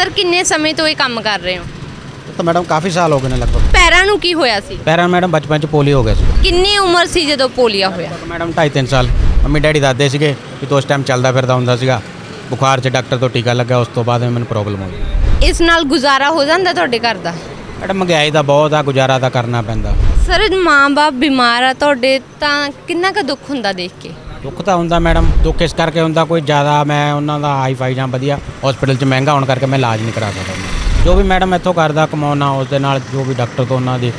Sir ਕਿੰਨੇ ਸਮੇਂ ਤੋਂ ਇਹ ਕੰਮ ਕਰ ਰਹੇ ਹੋ? ਤਾਂ ਮੈਡਮ ਕਾਫੀ ਸਾਲ ਹੋ ਗਏ ਨੇ ਲਗਭਗ। ਪੈਰਾਂ ਨੂੰ ਕੀ ਹੋਇਆ ਸੀ? ਪੈਰਾਂ ਮੈਡਮ ਬਚਪਨ ਚ ਪੋਲੀਓ ਹੋ ਗਿਆ ਸੀ। ਕਿੰਨੀ ਉਮਰ ਸੀ ਜਦੋਂ ਪੋਲੀਆ ਹੋਇਆ? ਮੈਡਮ 2.5 3 ਸਾਲ। ਮੰਮੀ ਡੈਡੀ ਦੱਸਦੇ ਸੀਗੇ ਕਿ ਤੂੰ ਉਸ ਟਾਈਮ ਚੱਲਦਾ ਫਿਰਦਾ ਹੁੰਦਾ ਸੀਗਾ। ਬੁਖਾਰ 'ਚ ਡਾਕਟਰ ਤੋਂ ਟੀਕਾ ਲੱਗਾ ਉਸ ਤੋਂ ਬਾਅਦ ਮੈਨੂੰ ਪ੍ਰੋਬਲਮ ਹੋ ਗਈ। ਇਸ ਨਾਲ ਗੁਜ਼ਾਰਾ ਹੋ ਜਾਂਦਾ ਤੁਹਾਡੇ ਘਰ ਦਾ? ਮੈਡਮ ਮਹਿੰਗਾਈ ਦਾ ਬਹੁਤ ਆ ਗੁਜ਼ਾਰਾ ਤਾਂ ਕਰਨਾ ਪੈਂਦਾ। ਸਰ ਮਾਂ-ਬਾਪ ਬਿਮਾਰ ਆ ਤੁਹਾਡੇ ਤਾਂ ਕਿੰਨਾ ਕੁ ਦੁੱਖ ਹੁੰਦਾ ਦੇਖ ਕੇ? ਦੁੱਖ ਤਾਂ ਹੁੰਦਾ ਮੈਡਮ ਦੁੱਖ ਇਸ ਕਰਕੇ ਹੁੰਦਾ ਕੋਈ ਜ਼ਿਆਦਾ ਮੈਂ ਉਹਨਾਂ ਦਾ ਹਾਈ ਫਾਈ ਜਾਂ ਵਧੀਆ ਹਸਪੀਟਲ 'ਚ ਮਹਿੰਗਾ ਹੋਣ ਕਰਕੇ ਮੈਂ ਇਲਾਜ ਨਹੀਂ ਕਰਾ ਸਕਦਾ। ਜੋ ਵੀ ਮੈਡਮ ਇੱਥੋਂ ਕਰਦਾ ਕਮਾਉਣਾ ਉਸ ਦੇ ਨਾਲ ਜੋ ਵੀ ਡਾਕਟਰ ਤੋਂ ਉਹਨਾਂ ਦੀ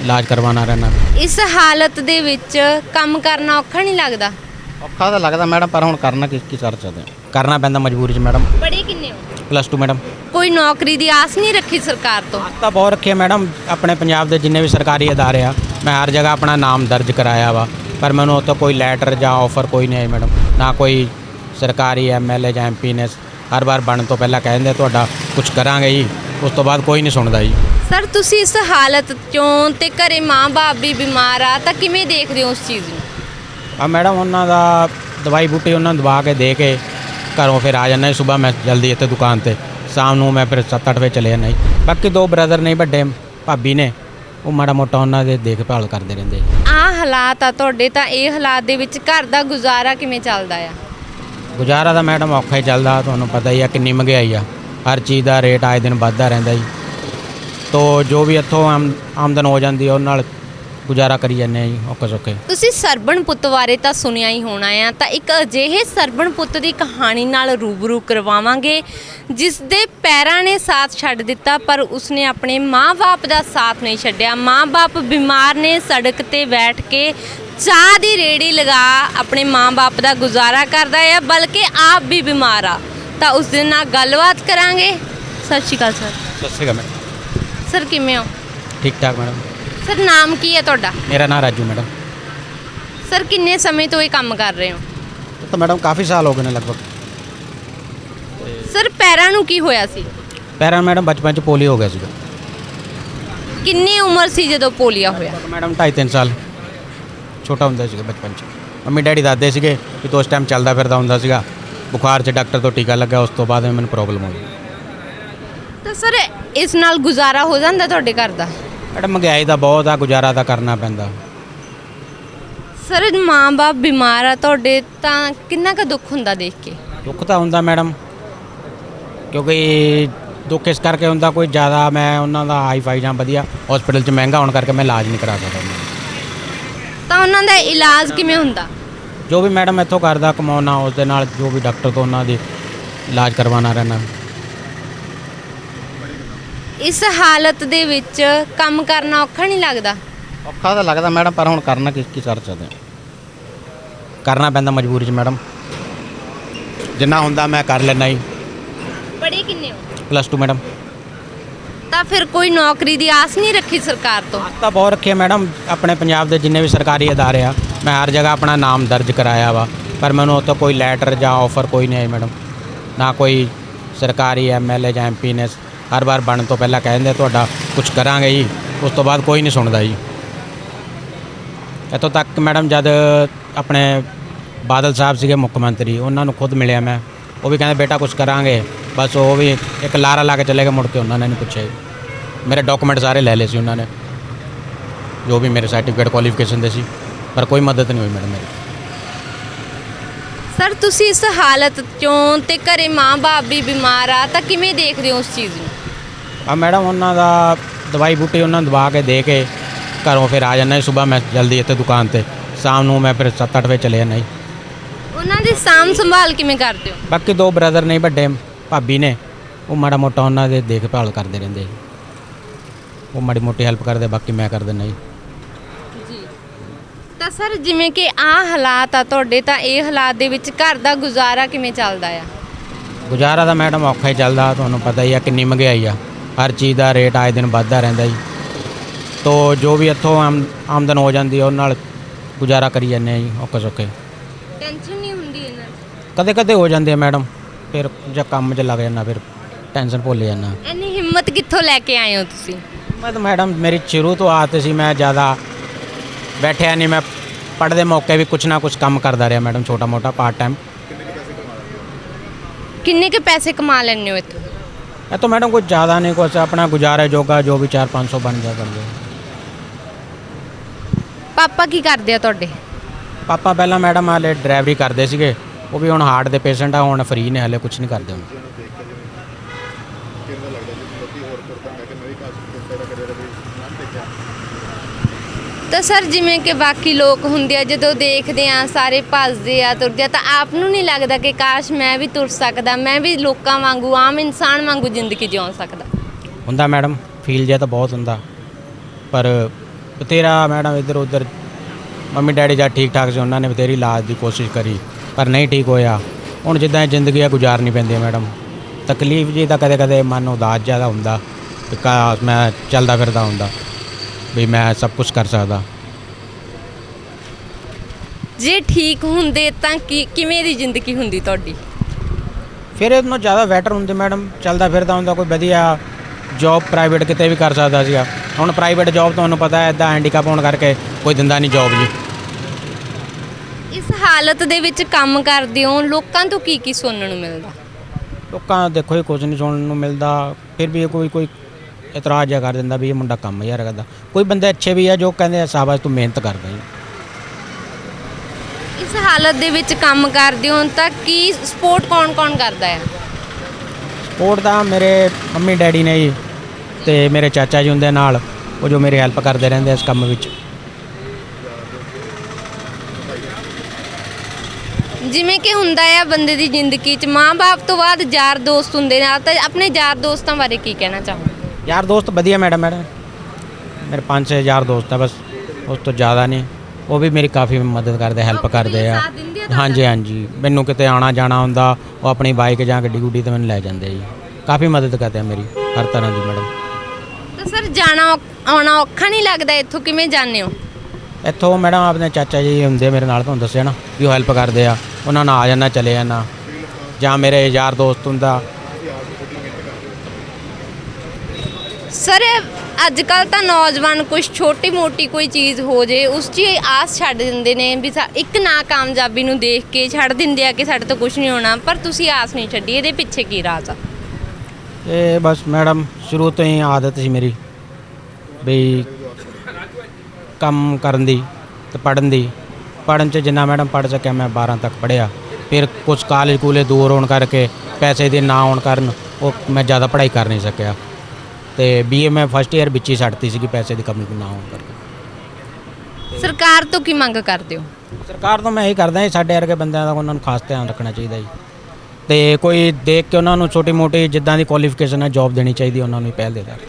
ਇਲਾਜ ਕਰਵਾਉਣਾ ਰਹਿਣਾ ਇਸ ਹਾਲਤ ਦੇ ਵਿੱਚ ਕੰਮ ਕਰਨਾ ਔਖਾ ਨਹੀਂ ਲੱਗਦਾ? ਔਖਾ ਤਾਂ ਲੱਗਦਾ ਮੈਡਮ ਪਰ ਹੁਣ ਕਰਨਾ ਕੀ ਕੀ ਕਰ ਸਕਦੇ। ਕਰਨਾ ਪੈਂਦਾ ਮਜਬੂਰੀ 'ਚ ਮੈਡਮ। ਬੜੇ ਕਿੰਨੇ ਹੋ? Plus 2 madam. ਕੋਈ ਨੌਕਰੀ ਦੀ ਆਸ ਨਹੀਂ ਰੱਖੀ ਸਰਕਾਰ ਤੋਂ? ਆਸ ਤਾਂ ਬਹੁਤ ਰੱਖੀ ਹੈ ਮੈਡਮ ਆਪਣੇ ਪੰਜਾਬ ਦੇ ਜਿੰਨੇ ਵੀ ਸਰਕਾਰੀ ਅਦਾਰੇ ਆ ਮੈਂ ਹਰ ਜਗ੍ਹਾ ਆਪਣਾ ਨਾਮ ਦਰਜ ਕਰਾਇਆ ਵਾ। ਪਰ ਮੈਨੂੰ ਉੱਥੋਂ ਕੋਈ ਲੈਟਰ ਜਾਂ ਆਫਰ ਕੋਈ ਨਹੀਂ ਆਈ ਮੈਡਮ ਨਾ ਕੋਈ ਸਰਕਾਰੀ ਐਮਐਲਏ ਜਾਂ ਐਮਪੀ ਨੇ ਹਰ ਵਾਰ ਬਣਨ ਤੋਂ ਪਹਿਲਾਂ ਕਹਿੰਦੇ ਤੁਹਾਡਾ ਕੁਝ ਕਰਾਂਗੇ ਜੀ। ਉਸ ਤੋਂ ਬਾਅਦ ਕੋਈ ਨਹੀਂ ਸੁਣਦਾ ਜੀ। ਸਰ ਤੁਸੀਂ ਇਸ ਹਾਲਤ ਚੋਂ ਤੇ ਘਰੇ ਮਾਂ-ਬਾਪ ਵੀ ਬਿਮਾਰ ਆ ਤਾਂ ਕਿਵੇਂ ਦੇਖਦੇ ਹੋ ਉਸ ਚੀਜ਼ ਨੂੰ? ਆ ਮੈਡਮ ਉਹਨਾਂ ਦਾ ਦਵਾਈ ਬੂਟੀ ਉਹਨਾਂ ਨੂੰ ਦਵਾ ਕੇ ਦੇ ਕੇ ਘਰੋਂ ਫਿਰ ਆ ਜਾਂਦਾ ਸਵੇਰ ਮੈਂ ਜਲਦੀ ਇੱਥੇ ਦੁਕਾਨ ਤੇ ਸ਼ਾਮ ਨੂੰ ਮੈਂ ਫਿਰ 7-8 ਵਜੇ ਚਲੇ ਜਾਂਦਾ ਬਾਕੀ ਦੋ ਬ੍ਰਦਰ ਨੇ ਵੱਡੇ ਭਾਬੀ ਨੇ ਉਹ ਮਾੜਾ ਮੋਟਾ ਉਹਨਾਂ ਦੇ ਦੇਖਭਾਲ ਕਰਦੇ ਰਹਿੰਦੇ ਜੀ ਹਾਲਾਤ ਆ ਤੁਹਾਡੇ, ਤਾਂ ਇਹ ਹਾਲਾਤ ਦੇ ਵਿੱਚ ਘਰ ਦਾ ਗੁਜ਼ਾਰਾ ਕਿਵੇਂ ਚੱਲਦਾ ਆ? ਗੁਜ਼ਾਰਾ ਤਾਂ ਮੈਡਮ ਔਖਾ ਹੀ ਚੱਲਦਾ, ਤੁਹਾਨੂੰ ਪਤਾ ਹੀ ਆ ਕਿੰਨੀ ਮਹਿੰਗਾਈ ਆ। ਹਰ ਚੀਜ਼ ਦਾ ਰੇਟ ਆਏ ਦਿਨ ਵੱਧਦਾ ਰਹਿੰਦਾ ਜੀ। ਤੋ ਜੋ ਵੀ ਇੱਥੋਂ ਆਮ- ਆਮਦਨ ਹੋ ਜਾਂਦੀ ਆ ਉਹ ਨਾਲ ਗੁਜ਼ਾਰਾ ਕਰੀ ਜਾਂਦੇ ਆ ਜੀ ਔਖੇ ਸੌਖੇ। ਤੁਸੀਂ ਸਰਬਣ ਪੁੱਤ ਬਾਰੇ ਤਾਂ ਸੁਣਿਆ ਹੀ ਹੋਣਾ ਆ ਤਾਂ ਇੱਕ ਅਜਿਹੇ ਸਰਬਣ ਪੁੱਤ ਦੀ ਕਹਾਣੀ ਨਾਲ ਰੂਬਰੂ ਕਰਵਾਵਾਂਗੇ ਜਿਸ ਦੇ ਪੈਰਾਂ ਨੇ ਸਾਥ ਛੱਡ ਦਿੱਤਾ ਪਰ ਉਸਨੇ ਆਪਣੇ ਮਾਂ-ਬਾਪ ਦਾ ਸਾਥ ਨਹੀਂ ਛੱਡਿਆ। ਮਾਂ-ਬਾਪ ਬਿਮਾਰ ਨੇ ਸੜਕ ਤੇ ਬੈਠ ਕੇ ਚਾਹ ਦੀ ਰੇੜੀ ਲਗਾ ਆਪਣੇ ਮਾਂ-ਬਾਪ ਦਾ ਗੁਜ਼ਾਰਾ ਕਰਦਾ ਹੈ ਬਲਕਿ ਆਪ ਵੀ ਬਿਮਾਰ ਆ। ਤਾਂ ਉਸ ਦੇ ਨਾਲ ਗੱਲਬਾਤ ਕਰਾਂਗੇ। ਸਤਿ ਸ਼੍ਰੀ ਅਕਾਲ ਸਰ। ਸਤਿ ਸ਼੍ਰੀ ਅਕਾਲ ਮੈਡਮ। ਸਰ ਕਿਵੇਂ ਹੋ? ਠੀਕ ਠਾਕ ਮੈਡਮ। ਸਰ ਨਾਮ ਕੀ ਹੈ ਤੁਹਾਡਾ? ਮੇਰਾ ਨਾਮ ਰਾਜੂ ਮੈਡਮ। ਸਰ ਕਿੰਨੇ ਸਮੇਂ ਤੋਂ ਇਹ ਕੰਮ ਕਰ ਰਹੇ ਹੋ? ਤਾਂ ਮੈਡਮ ਕਾਫੀ ਸਾਲ ਹੋ ਗਏ ਨੇ ਲਗਭਗ। ਸਰ ਪੈਰਾਂ ਨੂੰ ਕੀ ਹੋਇਆ ਸੀ? ਪੈਰਾਂ ਮੈਡਮ ਬਚਪਨ ਚ ਪੋਲੀਓ ਹੋ ਗਿਆ ਸੀਗਾ। ਕਿੰਨੀ ਉਮਰ ਸੀ ਜਦੋਂ ਪੋਲੀਆ ਹੋਇਆ? ਮੈਡਮ 2.5 3 ਸਾਲ। ਛੋਟਾ ਹੁੰਦਾ ਸੀਗਾ ਬਚਪਨ ਚ। ਮੰਮੀ ਡੈਡੀ ਦੱਸਦੇ ਸੀਗੇ ਕਿ ਤੂੰ ਉਸ ਟਾਈਮ ਚੱਲਦਾ ਫਿਰਦਾ ਹੁੰਦਾ ਸੀਗਾ। ਬੁਖਾਰ 'ਚ ਡਾਕਟਰ ਤੋਂ ਟੀਕਾ ਲੱਗਾ ਉਸ ਤੋਂ ਬਾਅਦ ਮੈਨੂੰ ਪ੍ਰੋਬਲਮ ਹੋ ਗਈ। ਤਾਂ ਸਰ ਇਸ ਨਾਲ ਗੁਜ਼ਾਰਾ ਹੋ ਜਾਂਦਾ ਤੁਹਾਡੇ ਘਰ ਦਾ? ਮੈਡਮ ਮਹਿੰਗਾਈ ਦਾ ਬਹੁਤ ਆ ਗੁਜ਼ਾਰਾ ਤਾਂ ਕਰਨਾ ਪੈਂਦਾ। ਸਰ ਮਾਂ-ਬਾਪ ਬਿਮਾਰ ਆ ਤੁਹਾਡੇ ਤਾਂ ਕਿੰਨਾ ਕੁ ਦੁੱਖ ਹੁੰਦਾ ਦੇਖ ਕੇ? ਦੁੱਖ ਤਾਂ ਹੁੰਦਾ ਮੈਡਮ ਕਿਉਂਕਿ ਦੁੱਖ ਇਸ ਕਰਕੇ ਹੁੰਦਾ ਕੋਈ ਜ਼ਿਆਦਾ ਮੈਂ ਉਹਨਾਂ ਦਾ ਹਾਈ ਫਾਈ ਜਾਂ ਵਧੀਆ ਹਸਪੀਟਲ 'ਚ ਮਹਿੰਗਾ ਹੋਣ ਕਰਕੇ ਮੈਂ ਇਲਾਜ ਨਹੀਂ ਕਰਾ ਸਕਦਾ। ਤਾਂ ਉਹਨਾਂ ਦਾ ਇਲਾਜ ਕਿਵੇਂ ਹੁੰਦਾ? ਜੋ ਵੀ ਮੈਡਮ ਇੱਥੋਂ ਕਰਦਾ ਕਮਾਉਣਾ ਉਸ ਦੇ ਨਾਲ ਜੋ ਵੀ ਡਾਕਟਰ ਤੋਂ ਉਹਨਾਂ ਦੀ ਇਲਾਜ ਕਰਵਾਉਣਾ ਰਹਿਣਾ ਇਸ ਹਾਲਤ ਦੇ ਵਿੱਚ ਕੰਮ ਕਰਨਾ ਔਖਾ ਨਹੀਂ ਲੱਗਦਾ? ਔਖਾ ਤਾਂ ਲੱਗਦਾ ਮੈਡਮ ਪਰ ਹੁਣ ਕਰਨਾ ਕੀ ਕੀ ਕਰ ਸਕਦੇ ਹਾਂ। ਕਰਨਾ ਪੈਂਦਾ ਮਜਬੂਰੀ 'ਚ ਮੈਡਮ। ਜਿੰਨਾ ਹੁੰਦਾ ਮੈਂ ਕਰ ਲੈਣਾ ਜੀ। ਬੜੇ ਕਿੰਨੇ ਹੋ? Plus 2 madam. ਤਾਂ ਫਿਰ ਕੋਈ ਨੌਕਰੀ ਦੀ ਆਸ ਨਹੀਂ ਰੱਖੀ ਸਰਕਾਰ ਤੋਂ? ਆਸ ਤਾਂ ਬਹੁਤ ਰੱਖੀ ਹੈ ਮੈਡਮ। ਆਪਣੇ ਪੰਜਾਬ ਦੇ ਜਿੰਨੇ ਵੀ ਸਰਕਾਰੀ ਅਦਾਰੇ ਆ ਮੈਂ ਹਰ ਜਗ੍ਹਾ ਆਪਣਾ ਨਾਮ ਦਰਜ ਕਰਾਇਆ ਵਾ ਪਰ ਮੈਨੂੰ ਉੱਥੋਂ ਕੋਈ ਲੈਟਰ ਜਾਂ ਆਫਰ ਕੋਈ ਨਹੀਂ ਆਈ ਮੈਡਮ। ਨਾ ਕੋਈ ਸਰਕਾਰੀ ਐਮਐਲਏ ਜਾਂ ਐਮਪੀ ਨੇ ਹਰ ਵਾਰ ਬਣਨ ਤੋਂ ਪਹਿਲਾਂ ਕਹਿ ਦਿੰਦੇ ਤੁਹਾਡਾ ਕੁਝ ਕਰਾਂਗੇ ਜੀ। ਉਸ ਤੋਂ ਬਾਅਦ ਕੋਈ ਨਹੀਂ ਸੁਣਦਾ ਜੀ। ਇੱਥੋਂ ਤੱਕ ਮੈਡਮ, ਜਦ ਆਪਣੇ ਬਾਦਲ ਸਾਹਿਬ ਸੀਗੇ ਮੁੱਖ ਮੰਤਰੀ, ਉਹਨਾਂ ਨੂੰ ਖੁਦ ਮਿਲਿਆ ਮੈਂ। ਉਹ ਵੀ ਕਹਿੰਦੇ, ਬੇਟਾ ਕੁਝ ਕਰਾਂਗੇ। ਬਸ ਉਹ ਵੀ ਇੱਕ ਲਾਰਾ ਲਾ ਕੇ ਚਲੇ ਗਏ ਮੁੜ ਕੇ, ਉਹਨਾਂ ਨੇ ਨਹੀਂ ਪੁੱਛਿਆ ਮੇਰੇ ਡਾਕੂਮੈਂਟ ਸਾਰੇ ਲੈ ਲਏ ਸੀ ਉਹਨਾਂ ਨੇ। ਜੋ ਵੀ ਮੇਰੇ ਸਰਟੀਫਿਕੇਟ ਕੁਆਲੀਫਿਕੇਸ਼ਨ ਦੇ ਸੀ, ਪਰ ਕੋਈ ਮਦਦ ਨਹੀਂ ਹੋਈ ਮੈਡਮ ਮੇਰੀ। ਸਰ, ਤੁਸੀਂ ਇਸ ਹਾਲਤ ਚੋਂ ਤੇ ਘਰੇ ਮਾਂ-ਬਾਪ ਵੀ ਬਿਮਾਰ ਆ, ਤਾਂ ਕਿਵੇਂ ਦੇਖਦੇ ਹੋ ਉਸ ਚੀਜ਼ ਨੂੰ? ਆ ਮੈਡਮ ਉਹਨਾਂ ਦਾ ਦਵਾਈ ਬੂਟੀ ਉਹਨਾਂ ਨੂੰ ਦਵਾ ਕੇ ਦੇ ਕੇ ਘਰੋਂ ਫਿਰ ਆ ਜਾਂਦਾ ਸਵੇਰ ਮੈਂ ਜਲਦੀ ਇੱਥੇ ਦੁਕਾਨ ਤੇ ਸ਼ਾਮ ਨੂੰ ਮੈਂ ਫਿਰ 7-8 ਵਜੇ ਚਲੇ ਜਾਂਦਾ ਜੀ। ਉਹਨਾਂ ਦੀ ਸਾਂਭ ਸੰਭਾਲ ਕਿਵੇਂ ਕਰਦੇ ਹੋ? ਬਾਕੀ ਦੋ ਬ੍ਰਦਰ ਨੇ ਵੱਡੇ ਭਾਬੀ ਨੇ ਉਹ ਮਾੜਾ ਮੋਟਾ ਉਹਨਾਂ ਦੇ ਦੇਖਭਾਲ ਕਰਦੇ ਰਹਿੰਦੇ ਜੀ। ਉਹ ਮਾੜੀ ਮੋਟੀ ਹੈਲਪ ਕਰਦੇ ਬਾਕੀ ਮੈਂ ਕਰ ਦਿੰਦਾ ਜੀ। ਜੀ। ਤਾਂ ਸਰ ਜਿਵੇਂ ਕਿ ਆ ਹਾਲਾਤ ਆ ਤੁਹਾਡੇ ਤਾਂ ਇਹ ਹਾਲਾਤ ਦੇ ਵਿੱਚ ਘਰ ਦਾ ਗੁਜ਼ਾਰਾ ਕਿਵੇਂ ਚੱਲਦਾ ਆ? ਗੁਜ਼ਾਰਾ ਤਾਂ ਮੈਡਮ ਔਖਾ ਹੀ ਚੱਲਦਾ ਤੁਹਾਨੂੰ ਪਤਾ ਹੀ ਆ ਕਿੰਨੀ ਮਹਿੰਗਾਈ ਆ। ਹਰ ਚੀਜ਼ ਦਾ ਰੇਟ ਆਏ ਦਿਨ ਵੱਧਦਾ ਰਹਿੰਦਾ ਜੀ। ਤੋ ਜੋ ਵੀ ਇੱਥੋਂ ਆਮ- ਆਮਦਨ ਹੋ ਜਾਂਦੀ ਆ ਉਹ ਨਾਲ ਗੁਜ਼ਾਰਾ ਕਰੀ ਜਾਂਦੇ ਆ ਜੀ ਔਖੇ ਸੌਖੇ। ਟੈਨਸ਼ਨ ਨਹੀਂ ਹੁੰਦੀ ਇਹਨਾਂ ਕਦੇ ਕਦੇ ਹੋ ਜਾਂਦੇ ਆ ਮੈਡਮ ਫਿਰ ਜਾਂ ਕੰਮ 'ਚ ਲੱਗ ਜਾਂਦਾ ਫਿਰ ਟੈਨਸ਼ਨ ਭੁੱਲ ਜਾਂਦਾ। ਇੰਨੀ ਹਿੰਮਤ ਕਿੱਥੋਂ ਲੈ ਕੇ ਆਏ ਹੋ ਤੁਸੀਂ? ਮੈਂ ਤਾਂ ਮੈਡਮ ਮੇਰੀ ਸ਼ੁਰੂ ਤੋਂ ਆਦਤ ਸੀ ਮੈਂ ਜ਼ਿਆਦਾ ਬੈਠਿਆ ਨਹੀਂ ਮੈਂ ਪੜ੍ਹਦੇ ਮੌਕੇ ਵੀ ਕੁਛ ਨਾ ਕੁਛ ਕੰਮ ਕਰਦਾ ਰਿਹਾ ਮੈਡਮ ਛੋਟਾ ਮੋਟਾ ਪਾਰਟ ਟਾਈਮ ਕਿੰਨੇ ਕੁ ਪੈਸੇ ਕਮਾ ਲੈਂਦੇ ਹੋ ਇੱਥੋਂ? ਇਹ ਤਾਂ ਮੈਡਮ ਕੁਝ ਜ਼ਿਆਦਾ ਨਹੀਂ ਕੁਛ ਆਪਣਾ ਗੁਜ਼ਾਰੇ ਜੋਗਾ ਜੋ ਵੀ 4-500 ਬਣ ਜਾ ਬਣ ਜਾਏ ਪਾਪਾ ਕੀ ਕਰਦੇ ਆ ਤੁਹਾਡੇ? ਪਾਪਾ ਪਹਿਲਾਂ ਮੈਡਮ ਹਾਲੇ ਡਰਾਈਵਰੀ ਕਰਦੇ ਸੀਗੇ ਉਹ ਵੀ ਹੁਣ ਹਾਰਟ ਦੇ ਪੇਸ਼ੈਂਟ ਆ ਹੁਣ ਫ੍ਰੀ ਨੇ ਹਲੇ ਕੁਝ ਨਹੀਂ ਕਰਦੇ ਹੁਣ। ਤਾਂ ਸਰ, ਜਿਵੇਂ ਕਿ ਬਾਕੀ ਲੋਕ ਹੁੰਦੇ ਆ, ਜਦੋਂ ਦੇਖਦੇ ਆ, ਸਾਰੇ ਭੱਜਦੇ ਆ, ਤੁਰਦੇ ਆ, ਤਾਂ ਆਪ ਨੂੰ ਨਹੀਂ ਲੱਗਦਾ ਕਿ ਕਾਸ਼ ਮੈਂ ਵੀ ਤੁਰ ਸਕਦਾ, ਮੈਂ ਵੀ ਲੋਕਾਂ ਵਾਂਗੂ, ਆਮ ਇਨਸਾਨ ਵਾਂਗੂ ਜ਼ਿੰਦਗੀ ਜਿਉਂ ਸਕਦਾ। ਹੁੰਦਾ ਮੈਡਮ ਫੀਲ ਜਿਹਾ ਤਾਂ ਬਹੁਤ ਹੁੰਦਾ। ਪਰ ਬਤੇਰਾ ਮੈਡਮ ਇੱਧਰ ਉੱਧਰ, ਮੰਮੀ ਡੈਡੀ ਜਦ ਠੀਕ ਠਾਕ ਸੀ, ਉਹਨਾਂ ਨੇ ਬਤੇਰੀ ਇਲਾਜ ਦੀ ਕੋਸ਼ਿਸ਼ ਕਰੀ, ਪਰ ਨਹੀਂ ਠੀਕ ਹੋਇਆ। ਹੁਣ ਜਿੱਦਾਂ ਜ਼ਿੰਦਗੀ ਆ, ਗੁਜ਼ਾਰਨੀ ਪੈਂਦੀ ਹੈ ਮੈਡਮ। ਤਕਲੀਫ ਜੀ ਤਾਂ ਕਦੇ ਕਦੇ ਮਨ ਉਦਾਸ ਜ਼ਿਆਦਾ ਹੁੰਦਾ ਕਿ ਮੈਂ ਚੱਲਦਾ ਫਿਰਦਾ ਹੁੰਦਾ। ਵੀ ਮੈਂ ਸਭ ਕੁਝ ਕਰ ਸਕਦਾ। ਜੇ ਠੀਕ ਹੁੰਦੇ ਤਾਂ ਕੀ ਕਿਵੇਂ ਦੀ ਜ਼ਿੰਦਗੀ ਹੁੰਦੀ ਤੁਹਾਡੀ? ਫਿਰ ਇਹ ਤੋਂ ਜ਼ਿਆਦਾ ਬੈਟਰ ਹੁੰਦੇ ਮੈਡਮ ਚੱਲਦਾ ਫਿਰਦਾ ਹੁੰਦਾ ਕੋਈ ਵਧੀਆ ਜੌਬ ਪ੍ਰਾਈਵੇਟ ਕਿਤੇ ਵੀ ਕਰ ਸਕਦਾ ਸੀਗਾ। ਹੁਣ ਪ੍ਰਾਈਵੇਟ ਜੌਬ ਤੁਹਾਨੂੰ ਪਤਾ ਹੈ ਇਦਾਂ ਹੈਂਡੀਕੈਪ ਹੋਣ ਕਰਕੇ ਕੋਈ ਦਿੰਦਾ ਨਹੀਂ ਜੌਬ ਜੀ। ਇਸ ਹਾਲਤ ਦੇ ਵਿੱਚ ਕੰਮ ਕਰਦੇ ਹੋ ਲੋਕਾਂ ਤੋਂ ਕੀ ਕੀ ਸੁਣਨ ਨੂੰ ਮਿਲਦਾ? ਲੋਕਾਂ ਦੇਖੋ ਇਹ ਕੁਝ ਨਹੀਂ ਸੁਣਨ ਨੂੰ ਮਿਲਦਾ ਫਿਰ ਵੀ ਕੋਈ ਕੋਈ ਇਤਰਾਜ਼ ਜਿਹਾ ਕਰ ਦਿੰਦਾ ਵੀ ਇਹ ਮੁੰਡਾ ਕੰਮ ਯਾਰ ਕਰਦਾ। ਕੋਈ ਬੰਦੇ ਅੱਛੇ ਵੀ ਆ ਜੋ ਕਹਿੰਦੇ ਆ ਸ਼ਾਬਾਸ਼ ਤੂੰ ਮਿਹਨਤ ਕਰਦਾ ਜੀ ਇਸ ਹਾਲਤ ਦੇ ਵਿੱਚ ਕੰਮ ਕਰਦੇ ਹੋ ਤਾਂ ਕੀ ਸਪੋਰਟ ਕੌਣ-ਕੌਣ ਕਰਦਾ ਹੈ ਸਪੋਰਟ ਦਾ ਮੇਰੇ ਮੰਮੀ ਡੈਡੀ ਨੇ ਜੀ ਤੇ ਮੇਰੇ ਚਾਚਾ ਜੀ ਹੁੰਦੇ ਨਾਲ ਉਹ ਜੋ ਮੇਰੀ ਹੈਲਪ ਕਰਦੇ ਰਹਿੰਦੇ ਇਸ ਕੰਮ ਵਿੱਚ। ਜਿਵੇਂ ਕਿ ਹੁੰਦਾ ਆ ਬੰਦੇ ਦੀ ਜ਼ਿੰਦਗੀ 'ਚ ਮਾਂ-ਬਾਪ ਤੋਂ ਬਾਅਦ ਯਾਰ ਦੋਸਤ ਹੁੰਦੇ ਨੇ। ਤਾਂ ਆਪਣੇ ਯਾਰ ਦੋਸਤਾਂ ਬਾਰੇ ਕੀ ਕਹਿਣਾ ਚਾਹੋ ਯਾਰ ਦੋਸਤ ਵਧੀਆ ਮੈਡਮ ਮੈਡਮ ਮੇਰੇ ਪੰਜ ਛੇ ਯਾਰ ਦੋਸਤ ਆ ਬਸ ਉਸ ਤੋਂ ਜ਼ਿਆਦਾ ਨਹੀਂ। ਉਹ ਵੀ ਮੇਰੀ ਕਾਫੀ ਮਦਦ ਕਰਦੇ ਹੈਲਪ ਕਰਦੇ ਆ। ਹਾਂਜੀ ਹਾਂਜੀ। ਮੈਨੂੰ ਕਿਤੇ ਆਣਾ ਜਾਣਾ ਹੁੰਦਾ ਉਹ ਆਪਣੀ ਬਾਈਕ ਜਾਂ ਗੱਡੀ ਗੁੱਡੀ ਤੇ ਮੈਨੂੰ ਲੈ ਜਾਂਦੇ ਆ ਜੀ। ਕਾਫੀ ਮਦਦ ਕਰਦੇ ਆ ਮੇਰੀ ਹਰ ਤਰ੍ਹਾਂ ਦੀ ਮੈਡਮ ਤਾਂ ਸਰ ਜਾਣਾ ਆਉਣਾ ਔਖਾ ਨਹੀਂ ਲੱਗਦਾ? ਇੱਥੋਂ ਕਿਵੇਂ ਜਾਂਦੇ ਹੋ? ਇੱਥੋਂ ਮੈਡਮ ਆਪਣੇ ਚਾਚਾ ਜੀ ਹੁੰਦੇ ਮੇਰੇ ਨਾਲ ਤੁਹਾਨੂੰ ਦੱਸਿਆ ਨਾ ਵੀ ਉਹ ਹੈਲਪ ਕਰਦੇ ਆ। ਉਹਨਾਂ ਨਾਲ ਆ ਜਾਣਾ ਚਲੇ ਜਾਣਾ ਜਾਂ ਮੇਰੇ ਯਾਰ ਦੋਸਤ ਹੁੰਦਾ ਸਰ ਅੱਜ ਕੱਲ ਤਾਂ ਨੌਜਵਾਨ ਕੁਝ ਛੋਟੀ ਮੋਟੀ ਕੋਈ ਚੀਜ਼ ਹੋ ਜੇ, ਉਸ 'ਚ ਹੀ ਆਸ ਛੱਡ ਦਿੰਦੇ ਨੇ ਵੀ ਸਾ- ਇੱਕ ਨਾ ਕਾਮਯਾਬੀ ਨੂੰ ਦੇਖ ਕੇ ਛੱਡ ਦਿੰਦੇ ਆ ਕਿ ਸਾਡੇ ਤੋਂ ਕੁਝ ਨਹੀਂ ਹੋਣਾ, ਪਰ ਤੁਸੀਂ ਆਸ ਨਹੀਂ ਛੱਡੀ, ਇਹਦੇ ਪਿੱਛੇ ਕੀ ਰਾਜ਼ ਆ ਇਹ ਬਸ ਮੈਡਮ, ਸ਼ੁਰੂ ਤੋਂ ਹੀ ਆਦਤ ਸੀ ਮੇਰੀ ਵੀ ਕੰਮ ਕਰਨ ਦੀ ਤੇ ਪੜਨ ਦੀ। ਪੜਨ ਚ ਜਿੰਨਾ ਮੈਡਮ ਪੜ ਸਕਿਆ, ਮੈਂ 12 ਤੱਕ ਪੜਿਆ ਫਿਰ ਕੁਝ ਕਾਲਜ ਕੂਲੇ ਦੂਰ ਹੋਣ ਕਰਕੇ ਪੈਸੇ ਦੇ ਨਾ ਹੋਣ ਕਾਰਨ ਉਹ ਮੈਂ ਜ਼ਿਆਦਾ ਪੜ੍ਹਾਈ ਕਰ ਨਹੀਂ ਸਕਿਆ। ਤੇ ਬੀਏ ਮੈਂ ਫਸਟ ਇਅਰ ਵਿੱਚ ਹੀ ਛੱਡਤੀ ਸੀਗੀ ਪੈਸੇ ਦੀ ਕਮੀ ਨਾ ਹੋਣ ਕਰਕੇ। ਸਰਕਾਰ ਤੋਂ ਕੀ ਮੰਗ ਕਰਦੇ ਹੋ? ਸਰਕਾਰ ਤੋਂ ਮੈਂ ਇਹ ਕਰਦਾ ਜੀ ਸਾਡੇ ਵਰਗੇ ਬੰਦਿਆਂ ਦਾ ਉਹਨਾਂ ਨੂੰ ਖਾਸ ਧਿਆਨ ਰੱਖਣਾ ਚਾਹੀਦਾ ਜੀ। ਤੇ ਕੋਈ ਦੇਖ ਕੇ ਉਹਨਾਂ ਨੂੰ ਛੋਟੀ ਮੋਟੀ ਜਿੱਦਾਂ ਦੀ ਕੁਆਲੀਫਿਕੇਸ਼ਨ ਹੈ ਜੌਬ ਦੇਣੀ ਚਾਹੀਦੀ ਉਹਨਾਂ ਨੂੰ ਹੀ ਪਹਿਲ ਦੇ ਦਰ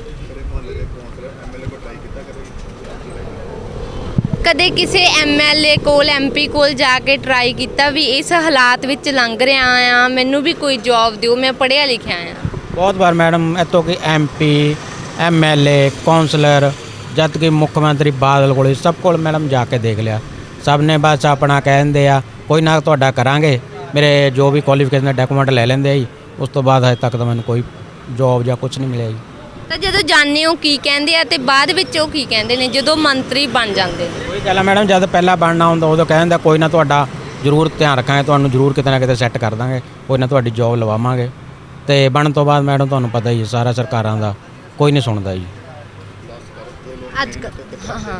ਕਦੇ ਕਿਸੇ ਐਮਐਲਏ ਕੋਲ ਐਮਪੀ ਕੋਲ ਜਾ ਕੇ ਟਰਾਈ ਕੀਤਾ ਵੀ ਇਸ ਹਾਲਾਤ ਵਿੱਚ ਲੰਘ ਰਿਹਾ ਆ ਮੈਨੂੰ ਵੀ ਕੋਈ ਜੌਬ ਦਿਓ ਮੈਂ ਪੜ੍ਹਿਆ ਲਿਖਿਆ ਆ। ਬਹੁਤ ਵਾਰ ਮੈਡਮ ਇੱਥੋਂ ਕਿ ਐਮਪੀ ਐਮਐਲਏ ਕਾਉਂਸਲਰ ਜਦ ਕਿ ਮੁੱਖ ਮੰਤਰੀ ਬਾਦਲ ਕੋਲੇ ਸਭ ਕੋਲ ਮੈਡਮ ਜਾ ਕੇ ਦੇਖ ਲਿਆ। ਸਭ ਨੇ ਬਸ ਆਪਣਾ ਕਹਿੰਦੇ ਆ ਕੋਈ ਨਾ ਤੁਹਾਡਾ ਕਰਾਂਗੇ ਮੇਰੇ ਜੋ ਵੀ ਕੁਆਲੀਫਿਕੇਸ਼ਨ ਦੇ ਡਾਕੂਮੈਂਟ ਲੈ ਲੈਂਦੇ ਆ ਜੀ ਉਸ ਤੋਂ ਬਾਅਦ ਹਜੇ ਤੱਕ ਤਾਂ ਮੈਨੂੰ ਕੋਈ ਜੌਬ ਜਾਂ ਕੁਝ ਨਹੀਂ ਮਿਲਿਆ ਜੀ। ਤਾਂ ਜਦੋਂ ਜਾਣਦੇ ਹੋ ਕੀ ਕਹਿੰਦੇ ਆ ਤੇ ਬਾਅਦ ਵਿੱਚ ਉਹ ਕੀ ਕਹਿੰਦੇ ਨੇ ਜਦੋਂ ਮੰਤਰੀ ਬਣ ਜਾਂਦੇ ਨੇ? ਕੋਈ ਗੱਲ ਆ ਮੈਡਮ ਜਦ ਪਹਿਲਾਂ ਬਣਨਾ ਹੁੰਦਾ ਉਦੋਂ ਕਹਿ ਦਿੰਦਾ ਕੋਈ ਨਾ ਤੁਹਾਡਾ ਜ਼ਰੂਰ ਧਿਆਨ ਰੱਖਾਂਗੇ ਤੁਹਾਨੂੰ ਜ਼ਰੂਰ ਕਿਤੇ ਨਾ ਕਿਤੇ ਸੈੱਟ ਕਰ ਦਾਂਗੇ ਕੋਈ ਨਾ ਤੁਹਾਡੀ ਜੌਬ ਲਵਾਵਾਂਗੇ। ਤੇ ਬਣਨ ਤੋਂ ਬਾਅਦ ਮੈਡਮ ਤੁਹਾਨੂੰ ਪਤਾ ਹੀ ਹੈ ਸਾਰਾ ਸਰਕਾਰਾਂ ਦਾ ਕੋਈ ਨਹੀਂ ਸੁਣਦਾ ਜੀ। ਅੱਜ ਕੱਲ੍ਹ ਹਾਂ।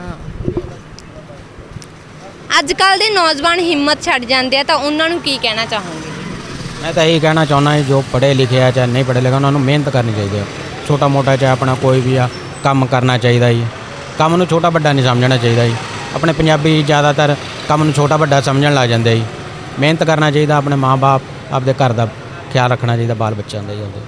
ਅੱਜ ਕੱਲ ਦੇ ਨੌਜਵਾਨ ਹਿੰਮਤ ਛੱਡ ਜਾਂਦੇ ਆ ਤਾਂ ਉਹਨਾਂ ਨੂੰ ਕੀ ਕਹਿਣਾ ਚਾਹੋਗੇ? ਮੈਂ ਤਾਂ ਇਹੀ ਕਹਿਣਾ ਚਾਹੁੰਦਾ ਹਾਂ ਜੋ ਪੜ੍ਹੇ ਲਿਖੇ ਆ ਚਾਹੇ ਨਹੀਂ ਪੜ੍ਹੇ ਲਿਖੇ ਉਹਨਾਂ ਨੂੰ ਮਿਹਨਤ ਕਰਨੀ ਚਾਹੀਦੀ ਹੈ ਛੋਟਾ ਮੋਟਾ ਚਾਹੇ ਆਪਣਾ ਕੋਈ ਵੀ ਆ ਕੰਮ ਕਰਨਾ ਚਾਹੀਦਾ ਜੀ। ਕੰਮ ਨੂੰ ਛੋਟਾ ਵੱਡਾ ਨਹੀਂ ਸਮਝਣਾ ਚਾਹੀਦਾ ਜੀ। ਆਪਣੇ ਪੰਜਾਬੀ ਜ਼ਿਆਦਾਤਰ ਕੰਮ ਨੂੰ ਛੋਟਾ ਵੱਡਾ ਸਮਝਣ ਲੱਗ ਜਾਂਦੇ ਜੀ। ਮਿਹਨਤ ਕਰਨਾ ਚਾਹੀਦਾ ਆਪਣੇ ਮਾਪੇ ਆਪਦੇ ਘਰ ਦਾ ਖਿਆਲ ਰੱਖਣਾ ਚਾਹੀਦਾ ਬਾਲ ਬੱਚਿਆਂ ਦਾ ਜੀ ਉਹਦੇ।